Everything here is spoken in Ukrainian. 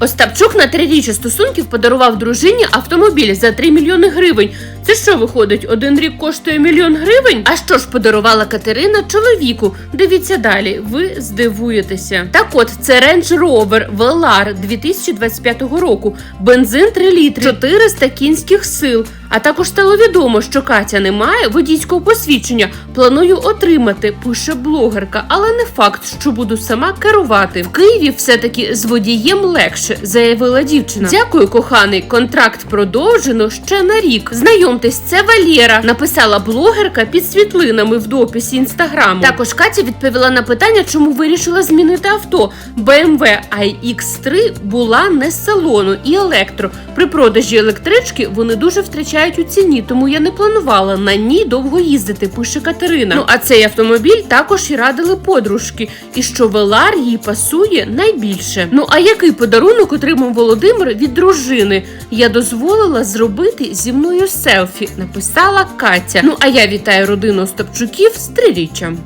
Остапчук на триріччя стосунків подарував дружині автомобіль за 3 мільйони гривень. Це що виходить? Один рік коштує мільйон гривень? А що ж подарувала Катерина чоловіку? Дивіться далі, ви здивуєтеся. Так от, це Range Rover Velar 2025 року. Бензин 3 літри, 400 кінських сил. А також стало відомо, що Катя не має водійського посвідчення. Планую отримати, пише блогерка, але не факт, що буду сама керувати. В Києві все-таки з водієм легше, заявила дівчина. Дякую, коханий. Контракт продовжено ще на рік. Знайомтесь, це Валєра, написала блогерка під світлинами в дописі інстаграму. Також Катя відповіла на питання, чому вирішила змінити авто. BMW iX3 була не з салону і електро. При продажі електрички вони дуже втрачають у ціні, тому я не планувала на ній довго їздити. Пише Катерина. Ну а цей автомобіль також і радили подружки, і що Велар їй пасує найбільше. Ну а який подарунок отримав Володимир від дружини? Я дозволила зробити зі мною селфі, написала Катя. Ну а я вітаю родину Остапчуків з триріччям.